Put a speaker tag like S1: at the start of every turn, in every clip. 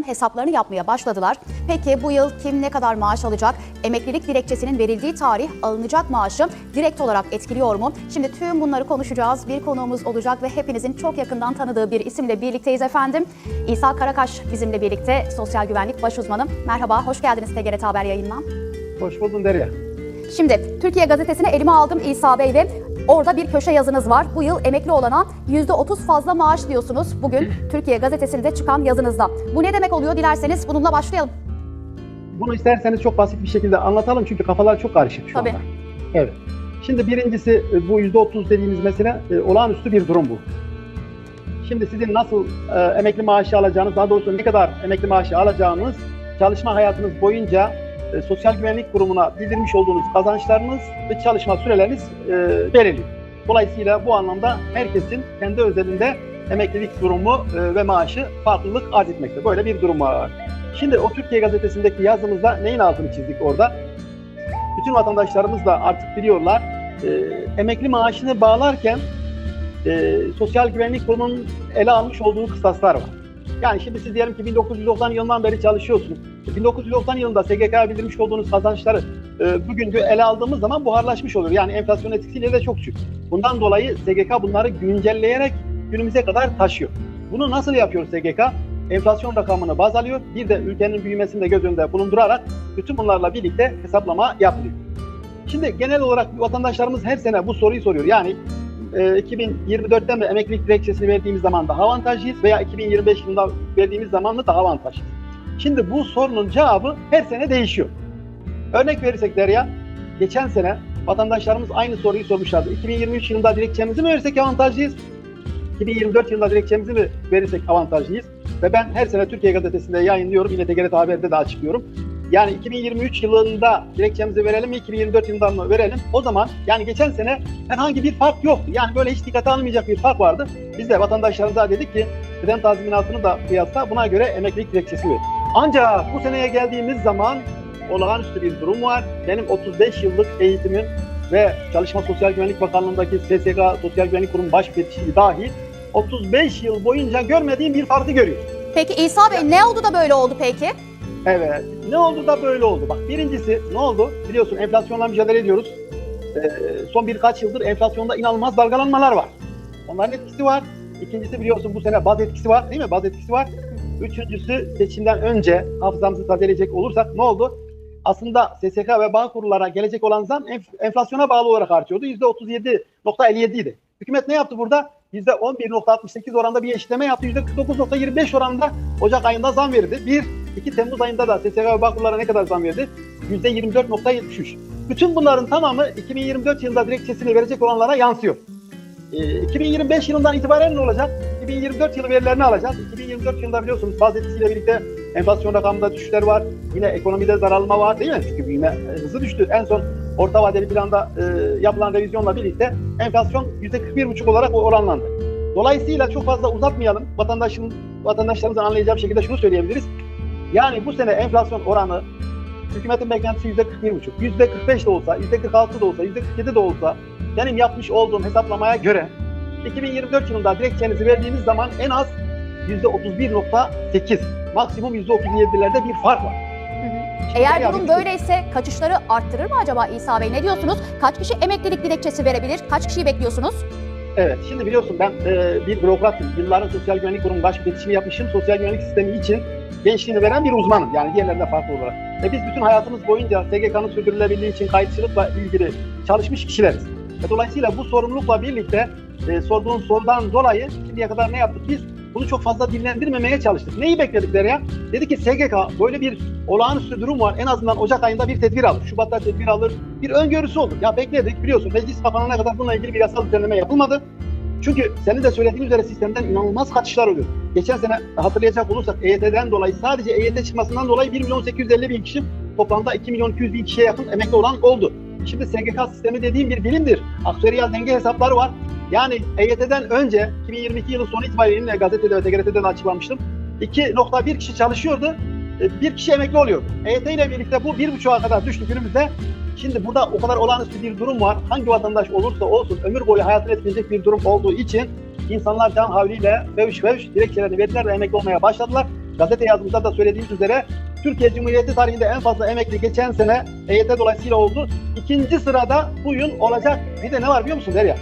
S1: hesaplarını yapmaya başladılar. Peki bu yıl kim ne kadar maaş alacak? Emeklilik dilekçesinin verildiği tarih alınacak maaşı direkt olarak etkiliyor mu? Şimdi tüm bunları konuşacağız. Bir konuğumuz olacak ve hepinizin çok yakından tanıdığı bir isimle birlikteyiz efendim. İsa Karakaş bizimle birlikte sosyal güvenlik baş uzmanı. Merhaba, hoş geldiniz TGRT Haber yayınına.
S2: Hoş buldun Derya.
S1: Şimdi Türkiye Gazetesi'ni elime aldım İsa Bey ve orada bir köşe yazınız var. Bu yıl emekli olana %30 fazla maaş diyorsunuz. Bugün Türkiye Gazetesi'nde çıkan yazınızda. Bu ne demek oluyor dilerseniz bununla başlayalım.
S2: Bunu isterseniz çok basit bir şekilde anlatalım çünkü kafalar çok karışık şu
S1: Tabii.
S2: anda. Evet. Şimdi birincisi e, bu %30 dediğimiz mesele e, olağanüstü bir durum bu. Şimdi sizin nasıl e, emekli maaşı alacağınız, daha doğrusu ne kadar emekli maaşı alacağınız çalışma hayatınız boyunca e, Sosyal Güvenlik Kurumu'na bildirmiş olduğunuz kazançlarınız ve çalışma süreleriniz e, belirliyor. Dolayısıyla bu anlamda herkesin kendi özelinde emeklilik durumu e, ve maaşı farklılık arz etmekte. Böyle bir durum var. Şimdi o Türkiye Gazetesi'ndeki yazımızda neyin altını çizdik orada? Bütün vatandaşlarımız da artık biliyorlar. emekli maaşını bağlarken Sosyal Güvenlik Kurumu'nun ele almış olduğu kıstaslar var. Yani şimdi siz diyelim ki 1990 yılından beri çalışıyorsunuz. 1990 yılında SGK'ya bildirmiş olduğunuz kazançları e, bugün gö- ele aldığımız zaman buharlaşmış olur. Yani enflasyon etkisiyle de çok düşük. Bundan dolayı SGK bunları güncelleyerek günümüze kadar taşıyor. Bunu nasıl yapıyor SGK? Enflasyon rakamını baz alıyor. Bir de ülkenin büyümesini de göz önünde bulundurarak bütün bunlarla birlikte hesaplama yapılıyor. Şimdi genel olarak vatandaşlarımız her sene bu soruyu soruyor. Yani e, 2024'ten de emeklilik dilekçesini verdiğimiz zaman daha avantajlıyız veya 2025 yılında verdiğimiz zaman daha avantajlıyız? Şimdi bu sorunun cevabı her sene değişiyor. Örnek verirsek Derya, geçen sene vatandaşlarımız aynı soruyu sormuşlardı. 2023 yılında dilekçemizi mi verirsek avantajlıyız? 2024 yılında dilekçemizi mi verirsek avantajlıyız? Ve ben her sene Türkiye Gazetesi'nde yayınlıyorum, yine TGRT Haber'de de açıklıyorum. Yani 2023 yılında dilekçemizi verelim mi, 2024 yılından mı verelim? O zaman yani geçen sene herhangi bir fark yoktu. Yani böyle hiç dikkate alınmayacak bir fark vardı. Biz de vatandaşlarımıza dedik ki kıdem tazminatını da kıyasla buna göre emeklilik dilekçesi ver. Ancak bu seneye geldiğimiz zaman olağanüstü bir durum var. Benim 35 yıllık eğitimim ve Çalışma Sosyal Güvenlik Bakanlığı'ndaki SSK Sosyal Güvenlik Kurumu baş müfettişliği dahil 35 yıl boyunca görmediğim bir farkı görüyorum.
S1: Peki İsa Bey ne oldu da böyle oldu peki?
S2: Evet. Ne oldu da böyle oldu? Bak birincisi ne oldu? Biliyorsun enflasyonla mücadele ediyoruz. Ee, son birkaç yıldır enflasyonda inanılmaz dalgalanmalar var. Onların etkisi var. İkincisi biliyorsun bu sene baz etkisi var değil mi? Baz etkisi var. Üçüncüsü seçimden önce hafızamızı tazeleyecek olursak ne oldu? Aslında SSK ve bağ kurullara gelecek olan zam enf- enflasyona bağlı olarak artıyordu. %37.57 idi. Hükümet ne yaptı burada? %11.68 oranda bir eşitleme yaptı. %49.25 oranında Ocak ayında zam verdi. Bir, 2 Temmuz ayında da SSK ve bağ kurullara ne kadar zam verdi? %24.73. Bütün bunların tamamı 2024 yılında dilekçesini verecek olanlara yansıyor. Ee, 2025 yılından itibaren ne olacak? 2024 yılı verilerini alacağız. 2024 yılında biliyorsunuz faz etkisiyle birlikte enflasyon rakamında düşüşler var. Yine ekonomide zararlama var değil mi? Çünkü büyüme e, hızı düştü. En son orta vadeli planda e, yapılan revizyonla birlikte enflasyon %41,5 olarak oranlandı. Dolayısıyla çok fazla uzatmayalım. Vatandaşın, vatandaşlarımızın anlayacağı bir şekilde şunu söyleyebiliriz. Yani bu sene enflasyon oranı hükümetin beklentisi %41,5. %45 de olsa, %46 da olsa, %47 de olsa benim yapmış olduğum hesaplamaya göre 2024 yılında dilekçenizi verdiğiniz zaman en az %31.8, maksimum %37'lerde bir fark var. Şimdi
S1: Eğer durum böyleyse kaçışları arttırır mı acaba İsa Bey? Ne diyorsunuz? Kaç kişi emeklilik dilekçesi verebilir? Kaç kişiyi bekliyorsunuz?
S2: Evet, şimdi biliyorsun ben e, bir bürokratım. Yılların Sosyal Güvenlik Kurumu baş müfettişini yapmışım. Sosyal güvenlik sistemi için gençliğini veren bir uzmanım. Yani diğerlerinden farklı olarak. Ve biz bütün hayatımız boyunca SGK'nın sürdürülebilirliği için kayıtçılıkla ilgili çalışmış kişileriz. Ve dolayısıyla bu sorumlulukla birlikte e, sorduğun sorudan dolayı şimdiye kadar ne yaptık biz? Bunu çok fazla dinlendirmemeye çalıştık. Neyi bekledik ya? Dedi ki SGK böyle bir olağanüstü durum var. En azından Ocak ayında bir tedbir alır. Şubat'ta tedbir alır. Bir öngörüsü olur. Ya bekledik biliyorsun meclis kapanana kadar bununla ilgili bir yasal düzenleme yapılmadı. Çünkü senin de söylediğin üzere sistemden inanılmaz kaçışlar oluyor. Geçen sene hatırlayacak olursak EYT'den dolayı sadece EYT çıkmasından dolayı 1 milyon 850 bin kişi toplamda 2 milyon 200 bin kişiye yakın emekli olan oldu. Şimdi SGK sistemi dediğim bir bilimdir. Aktüeryal denge hesapları var. Yani EYT'den önce 2022 yılı sonu itibariyle gazetede ve TGRT'de de açıklamıştım. 2.1 kişi çalışıyordu. e, Bir kişi emekli oluyordu. EYT ile birlikte bu 1.5'a kadar düştü günümüzde. Şimdi burada o kadar olağanüstü bir durum var. Hangi vatandaş olursa olsun ömür boyu hayatını etkileyecek bir durum olduğu için insanlar can havliyle fevş fevş dilekçelerini verdiler ve emekli olmaya başladılar. Gazete yazımızda da söylediğimiz üzere Türkiye Cumhuriyeti tarihinde en fazla emekli geçen sene EYT dolayısıyla oldu. İkinci sırada bu yıl olacak. Bir de ne var biliyor musun Derya?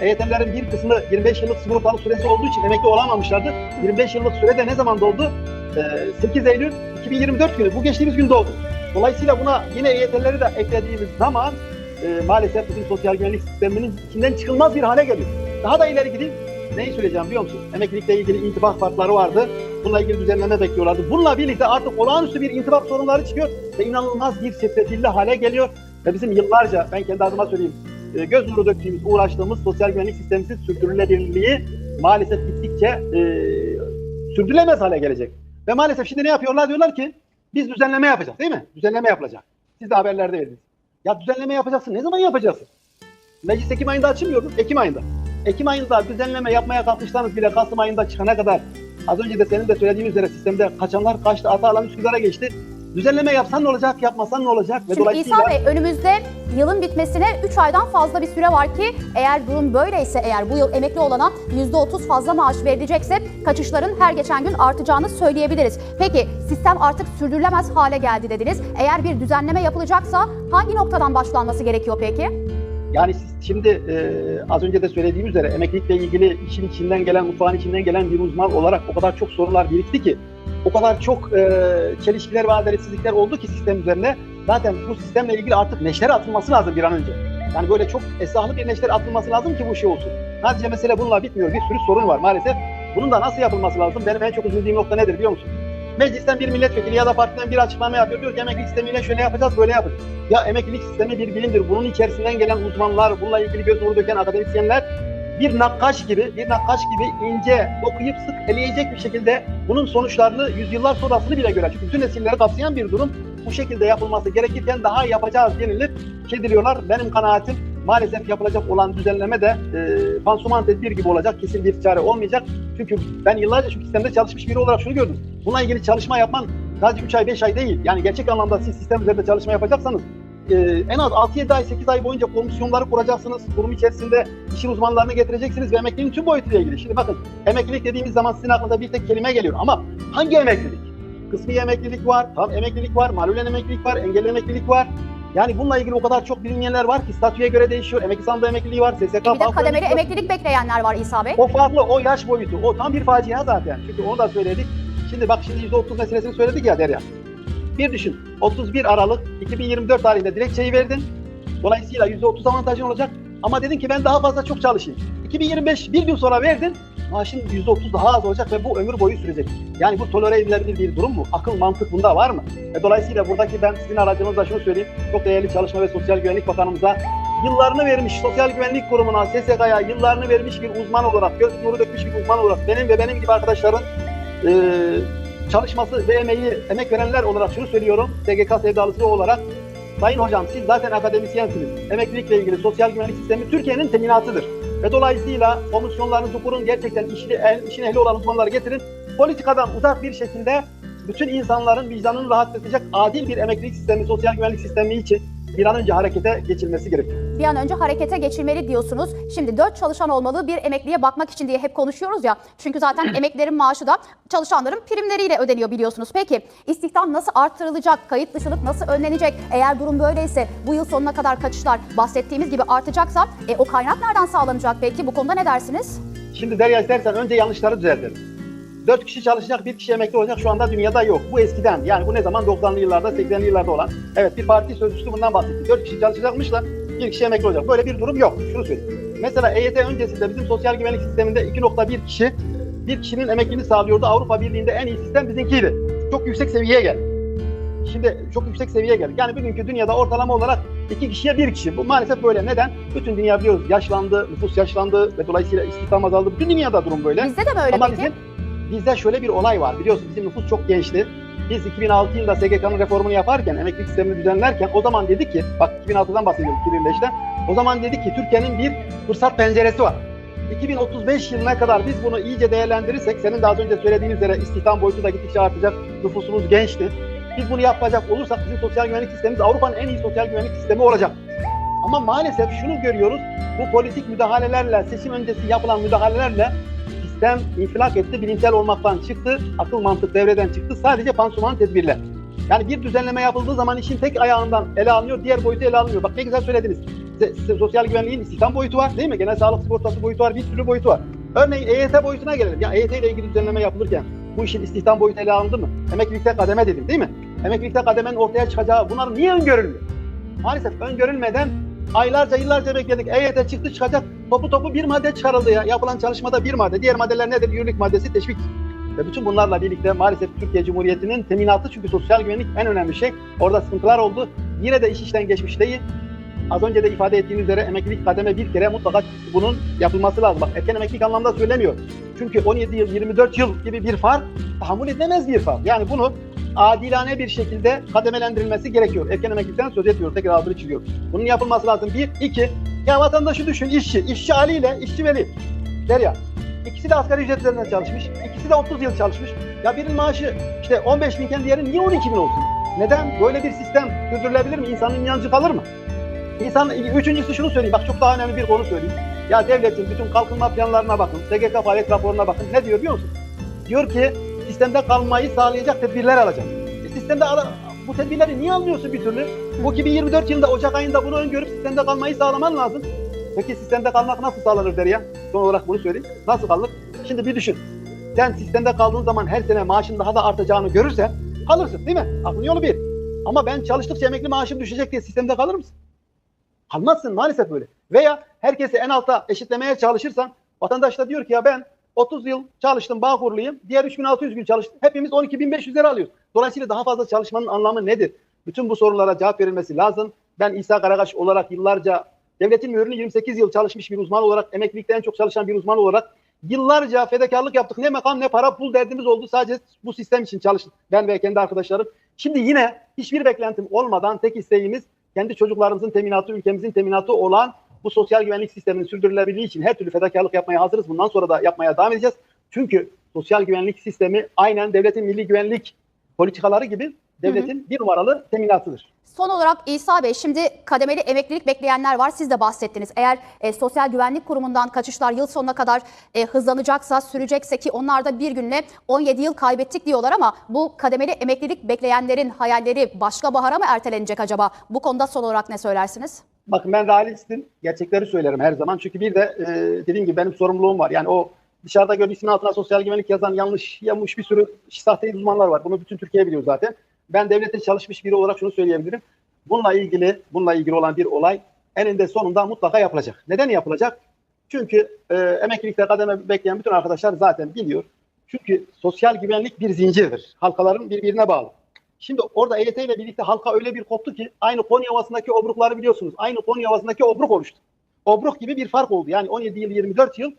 S2: EYT'lilerin bir kısmı 25 yıllık sigortalı süresi olduğu için emekli olamamışlardı. 25 yıllık sürede ne zaman doldu? Ee, 8 Eylül 2024 günü. Bu geçtiğimiz gün doldu. Dolayısıyla buna yine EYT'leri de eklediğimiz zaman e, maalesef bizim sosyal güvenlik sisteminin içinden çıkılmaz bir hale geliyor. Daha da ileri gideyim. Neyi söyleyeceğim biliyor musun? Emeklilikle ilgili intibak farkları vardı. Bununla ilgili düzenleme bekliyorlardı. Bununla birlikte artık olağanüstü bir intibak sorunları çıkıyor ve inanılmaz bir çetrefilli hale geliyor. Ve bizim yıllarca, ben kendi adıma söyleyeyim, e, göz nuru döktüğümüz, uğraştığımız sosyal güvenlik sistemimizin sürdürülebilirliği maalesef gittikçe e, sürdürülemez hale gelecek. Ve maalesef şimdi ne yapıyorlar? Diyorlar ki biz düzenleme yapacağız değil mi? Düzenleme yapılacak. Siz de haberlerde verdiniz. Ya düzenleme yapacaksın. Ne zaman yapacaksın? Meclis Ekim ayında açılmıyordu. Ekim ayında. Ekim ayında düzenleme yapmaya kalkışsanız bile Kasım ayında çıkana kadar az önce de senin de söylediğin üzere sistemde kaçanlar kaçtı, ata alan Üsküdar'a geçti. Düzenleme yapsan ne olacak, yapmasan ne olacak? Ve
S1: Şimdi
S2: dolayısıyla
S1: İsa Bey önümüzde yılın bitmesine 3 aydan fazla bir süre var ki eğer durum böyleyse eğer bu yıl emekli olana %30 fazla maaş verilecekse kaçışların her geçen gün artacağını söyleyebiliriz. Peki sistem artık sürdürülemez hale geldi dediniz. Eğer bir düzenleme yapılacaksa hangi noktadan başlanması gerekiyor peki?
S2: Yani siz şimdi e, az önce de söylediğim üzere emeklilikle ilgili işin içinden gelen, mutfağın içinden gelen bir uzman olarak o kadar çok sorunlar birikti ki, o kadar çok e, çelişkiler ve adaletsizlikler oldu ki sistem üzerine. Zaten bu sistemle ilgili artık neşter atılması lazım bir an önce. Yani böyle çok esahlı bir neşter atılması lazım ki bu şey olsun. Sadece mesele bununla bitmiyor. Bir sürü sorun var maalesef. Bunun da nasıl yapılması lazım? Benim en çok üzüldüğüm nokta nedir biliyor musun? Meclisten bir milletvekili ya da partiden bir açıklama yapıyor. Diyor ki emeklilik sistemiyle şöyle yapacağız, böyle yapacağız. Ya emeklilik sistemi bir bilimdir. Bunun içerisinden gelen uzmanlar, bununla ilgili göz nuru döken akademisyenler bir nakkaş gibi, bir nakkaş gibi ince, okuyup sık eleyecek bir şekilde bunun sonuçlarını yüzyıllar sonrasını bile gören. Çünkü bütün nesilleri kapsayan bir durum. Bu şekilde yapılması gerekirken daha yapacağız denilir, şey diliyorlar. Benim kanaatim maalesef yapılacak olan düzenleme de e, pansuman tedbir gibi olacak. Kesin bir çare olmayacak. Çünkü ben yıllarca şu sistemde çalışmış biri olarak şunu gördüm. Bununla ilgili çalışma yapman sadece 3 ay 5 ay değil. Yani gerçek anlamda siz sistem üzerinde çalışma yapacaksanız e, en az 6-7 ay 8 ay boyunca komisyonları kuracaksınız. Kurum içerisinde işin uzmanlarını getireceksiniz ve emekliliğin tüm boyutuyla ilgili. Şimdi bakın emeklilik dediğimiz zaman sizin aklınıza bir tek kelime geliyor ama hangi emeklilik? Kısmi emeklilik var, tam emeklilik var, malulen emeklilik var, engelli emeklilik var. Yani bununla ilgili o kadar çok bilinmeyenler var ki statüye göre değişiyor. Emekli sandığı emekliliği var, SSK
S1: Bir de kademeli emeklilik bekleyenler var İsa Bey.
S2: O farklı, o yaş boyutu. O tam bir facia zaten. Çünkü onu da söyledik. Şimdi bak şimdi %30 meselesini söyledik ya Derya. Bir düşün. 31 Aralık 2024 tarihinde dilekçeyi verdin. Dolayısıyla %30 avantajın olacak. Ama dedin ki ben daha fazla çok çalışayım. 2025 bir gün sonra verdin. Maaşın %30 daha az olacak ve bu ömür boyu sürecek. Yani bu tolere edilebilir bir durum mu? Akıl mantık bunda var mı? Ve dolayısıyla buradaki ben sizin aracınızla şunu söyleyeyim. Çok değerli Çalışma ve Sosyal Güvenlik Bakanımıza yıllarını vermiş Sosyal Güvenlik Kurumu'na, SSK'ya yıllarını vermiş bir uzman olarak, göz nuru dökmüş bir uzman olarak benim ve benim gibi arkadaşların e, çalışması ve emeği, emek verenler olarak şunu söylüyorum. SGK sevdalısı olarak Sayın hocam siz zaten akademisyensiniz. Emeklilikle ilgili sosyal güvenlik sistemi Türkiye'nin teminatıdır. Ve dolayısıyla komisyonlarınızı kurun. Gerçekten işli, işin ehli olan uzmanları getirin. Politikadan uzak bir şekilde bütün insanların vicdanını rahatlatacak adil bir emeklilik sistemi, sosyal güvenlik sistemi için bir an önce harekete geçilmesi gerekiyor.
S1: Bir an önce harekete geçilmeli diyorsunuz. Şimdi 4 çalışan olmalı bir emekliye bakmak için diye hep konuşuyoruz ya. Çünkü zaten emeklerin maaşı da çalışanların primleriyle ödeniyor biliyorsunuz. Peki istihdam nasıl artırılacak? Kayıt dışılık nasıl önlenecek? Eğer durum böyleyse bu yıl sonuna kadar kaçışlar bahsettiğimiz gibi artacaksa e, o kaynak nereden sağlanacak peki? Bu konuda ne dersiniz?
S2: Şimdi Derya istersen önce yanlışları düzeltelim. 4 kişi çalışacak, bir kişi emekli olacak şu anda dünyada yok. Bu eskiden. Yani bu ne zaman? 90'lı yıllarda, 80'li yıllarda olan. Evet bir parti sözcüsü bundan bahsetti. 4 kişi çalışacakmış da bir kişi emekli olacak. Böyle bir durum yok. Şunu söyleyeyim. Mesela EYT öncesinde bizim sosyal güvenlik sisteminde 2.1 kişi bir kişinin emekliliğini sağlıyordu. Avrupa Birliği'nde en iyi sistem bizimkiydi. Çok yüksek seviyeye geldi. Şimdi çok yüksek seviyeye geldik. Yani bugünkü dünyada ortalama olarak iki kişiye bir kişi. Bu maalesef böyle. Neden? Bütün dünya biliyoruz yaşlandı, nüfus yaşlandı ve dolayısıyla istihdam azaldı. Bütün dünyada durum böyle.
S1: Bizde de mi öyle
S2: Ama
S1: peki?
S2: bizim bizde şöyle bir olay var. Biliyorsun bizim nüfus çok gençti. Biz 2006 yılında SGK'nın reformunu yaparken, emeklilik sistemini düzenlerken o zaman dedik ki, bak 2006'dan bahsediyorum 2005'ten. O zaman dedik ki Türkiye'nin bir fırsat penceresi var. 2035 yılına kadar biz bunu iyice değerlendirirsek, senin az önce söylediğin üzere istihdam boyutu da gittikçe artacak, nüfusumuz gençti. Biz bunu yapacak olursak bizim sosyal güvenlik sistemimiz Avrupa'nın en iyi sosyal güvenlik sistemi olacak. Ama maalesef şunu görüyoruz, bu politik müdahalelerle, seçim öncesi yapılan müdahalelerle sistem infilak etti, bilimsel olmaktan çıktı, akıl mantık devreden çıktı. Sadece pansuman tedbirler. Yani bir düzenleme yapıldığı zaman işin tek ayağından ele alınıyor, diğer boyutu ele alınmıyor. Bak ne güzel söylediniz. Sosyal güvenliğin istihdam boyutu var değil mi? Genel sağlık sigortası boyutu var, bir sürü boyutu var. Örneğin EYT boyutuna gelelim. Ya EYT ile ilgili düzenleme yapılırken bu işin istihdam boyutu ele alındı mı? Emeklilikte kademe dedim değil mi? Emeklilikte kademenin ortaya çıkacağı bunlar niye öngörülmüyor? Maalesef öngörülmeden aylarca yıllarca bekledik. EYT çıktı çıkacak. Topu topu bir madde çıkarıldı ya. Yapılan çalışmada bir madde. Diğer maddeler nedir? Yürürlük maddesi, teşvik. Ve bütün bunlarla birlikte maalesef Türkiye Cumhuriyeti'nin teminatı çünkü sosyal güvenlik en önemli şey. Orada sıkıntılar oldu. Yine de iş işten geçmiş değil. Az önce de ifade ettiğiniz üzere emeklilik kademe bir kere mutlaka bunun yapılması lazım. Bak erken emeklilik anlamda söylemiyor. Çünkü 17 yıl, 24 yıl gibi bir fark tahammül edilemez bir fark. Yani bunu adilane bir şekilde kademelendirilmesi gerekiyor. Erken emeklilikten söz etmiyoruz. Tekrar altını çiziyoruz. Bunun yapılması lazım. Bir, iki. Ya vatandaşı düşün işçi. İşçi Ali ile işçi Veli. Derya. İkisi de asgari ücret üzerinden çalışmış. İkisi de 30 yıl çalışmış. Ya birinin maaşı işte 15 binken diğeri niye 12 bin olsun? Neden? Böyle bir sistem sürdürülebilir mi? İnsanın inancı kalır mı? İnsan, üçüncüsü şunu söyleyeyim. Bak çok daha önemli bir konu söyleyeyim. Ya devletin bütün kalkınma planlarına bakın. SGK faaliyet raporuna bakın. Ne diyor biliyor musun? Diyor ki sistemde kalmayı sağlayacak tedbirler alacak. E, sistemde bu tedbirleri niye almıyorsun bir türlü? Bu 2024 yılında Ocak ayında bunu öngörüp sistemde kalmayı sağlaman lazım. Peki sistemde kalmak nasıl sağlanır Derya? Son olarak bunu söyleyeyim. Nasıl kalır? Şimdi bir düşün. Sen sistemde kaldığın zaman her sene maaşın daha da artacağını görürsen kalırsın değil mi? Aklın yolu bir. Ama ben çalıştıkça emekli maaşım düşecek diye sistemde kalır mısın? Kalmazsın maalesef böyle. Veya herkesi en alta eşitlemeye çalışırsan vatandaş da diyor ki ya ben 30 yıl çalıştım Bağkurluyum. Diğer 3600 gün çalıştım. Hepimiz 12.500 lira alıyoruz. Dolayısıyla daha fazla çalışmanın anlamı nedir? Bütün bu sorulara cevap verilmesi lazım. Ben İsa Karakaş olarak yıllarca devletin mühürünü 28 yıl çalışmış bir uzman olarak, emeklilikte en çok çalışan bir uzman olarak yıllarca fedakarlık yaptık. Ne makam ne para pul derdimiz oldu. Sadece bu sistem için çalıştık. Ben ve kendi arkadaşlarım. Şimdi yine hiçbir beklentim olmadan tek isteğimiz kendi çocuklarımızın teminatı, ülkemizin teminatı olan bu sosyal güvenlik sisteminin sürdürülebilirliği için her türlü fedakarlık yapmaya hazırız. Bundan sonra da yapmaya devam edeceğiz. Çünkü sosyal güvenlik sistemi aynen devletin milli güvenlik politikaları gibi devletin bir numaralı teminatıdır.
S1: Son olarak İsa Bey şimdi kademeli emeklilik bekleyenler var. Siz de bahsettiniz. Eğer e, Sosyal Güvenlik Kurumu'ndan kaçışlar yıl sonuna kadar e, hızlanacaksa, sürecekse ki onlar da bir günle 17 yıl kaybettik diyorlar ama bu kademeli emeklilik bekleyenlerin hayalleri başka bahara mı ertelenecek acaba? Bu konuda son olarak ne söylersiniz?
S2: Bakın ben realistim. Gerçekleri söylerim her zaman. Çünkü bir de e, dediğim gibi benim sorumluluğum var. Yani o dışarıda gördüğü ismin altına sosyal güvenlik yazan yanlış yanlış bir sürü sahte uzmanlar var. Bunu bütün Türkiye biliyor zaten. Ben devlete çalışmış biri olarak şunu söyleyebilirim. Bununla ilgili bununla ilgili olan bir olay eninde sonunda mutlaka yapılacak. Neden yapılacak? Çünkü e, emeklilikte kademe bekleyen bütün arkadaşlar zaten biliyor. Çünkü sosyal güvenlik bir zincirdir. Halkaların birbirine bağlı. Şimdi orada EYT ile birlikte halka öyle bir koptu ki aynı Konya Ovası'ndaki obrukları biliyorsunuz. Aynı Konya Ovası'ndaki obruk oluştu. Obruk gibi bir fark oldu. Yani 17 yıl 24 yıl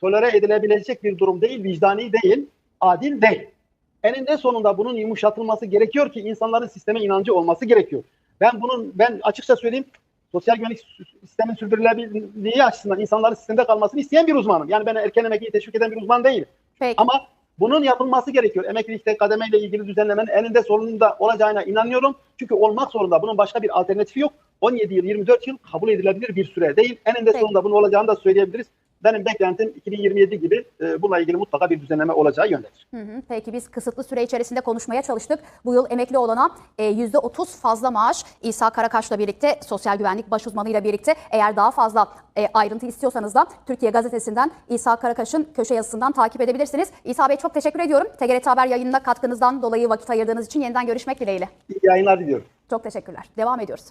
S2: tolere edilebilecek bir durum değil, vicdani değil, adil değil. Eninde sonunda bunun yumuşatılması gerekiyor ki insanların sisteme inancı olması gerekiyor. Ben bunun ben açıkça söyleyeyim sosyal güvenlik sistemin sürdürülebilirliği açısından insanların sistemde kalmasını isteyen bir uzmanım. Yani ben erken emekliyi teşvik eden bir uzman değilim.
S1: Peki.
S2: Ama bunun yapılması gerekiyor. Emeklilikte kademeyle ilgili düzenlemenin eninde sonunda olacağına inanıyorum. Çünkü olmak zorunda. Bunun başka bir alternatifi yok. 17 yıl, 24 yıl kabul edilebilir bir süre değil. Eninde sonunda bunun olacağını da söyleyebiliriz. Benim beklentim 2027 gibi e, bununla ilgili mutlaka bir düzenleme olacağı yöndedir.
S1: Hı hı, Peki biz kısıtlı süre içerisinde konuşmaya çalıştık. Bu yıl emekli olana e, %30 fazla maaş İsa Karakaş'la birlikte sosyal güvenlik baş uzmanıyla birlikte eğer daha fazla e, ayrıntı istiyorsanız da Türkiye Gazetesi'nden İsa Karakaş'ın köşe yazısından takip edebilirsiniz. İsa Bey çok teşekkür ediyorum. TGRT Haber yayınına katkınızdan dolayı vakit ayırdığınız için yeniden görüşmek dileğiyle.
S2: İyi yayınlar diliyorum.
S1: Çok teşekkürler. Devam ediyoruz.